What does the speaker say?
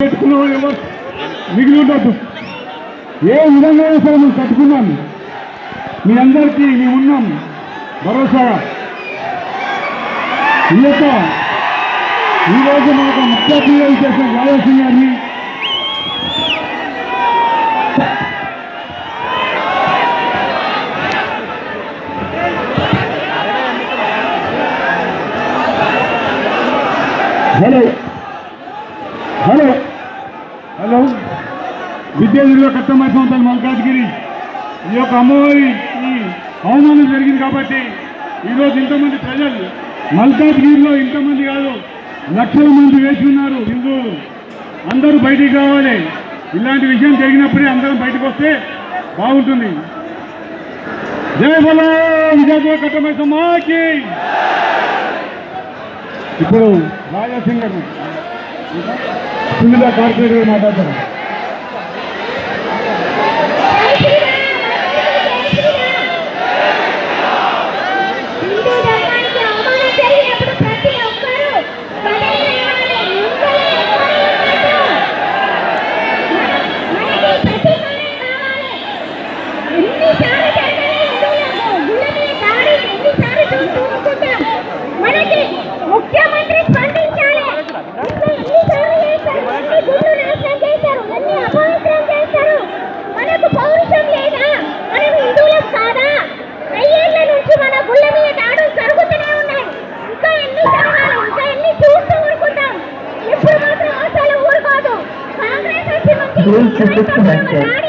పెట్టుకున్న మిగిలి ఉండొద్దు ఏ విధంగా అయినా సరే మేము కట్టుకున్నాం. మీ అందరికీ మేము ఉన్నాం. భరోసా. ఈ యొక్క ఈరోజు మనకు ముఖ్య అతిథిగా చేసిన రాజాసింగ్ గారిని హలో హలో విద్యార్థులుగా కట్టమైపోతాను మల్కాజ్గిరి. ఈ యొక్క అమ్మవారి ఈ అవమానం జరిగింది కాబట్టి ఈరోజు ఇంతమంది ప్రజలు మల్కాజ్గిరిలో ఇంతమంది కాదు లక్షల మంది వేసి ఉన్నారు. హిందువులు అందరూ బయటికి రావాలి. ఇలాంటి విషయం జరిగినప్పుడే అందరం బయటకు వస్తే బాగుంటుంది. జై బలో విజయ కట్టమై ఇప్పుడు రాజాసింగ్ గారు. సునీత కార్పొరేటర్ మాట్లాడతారు. Türkiye Kültür Kümesi.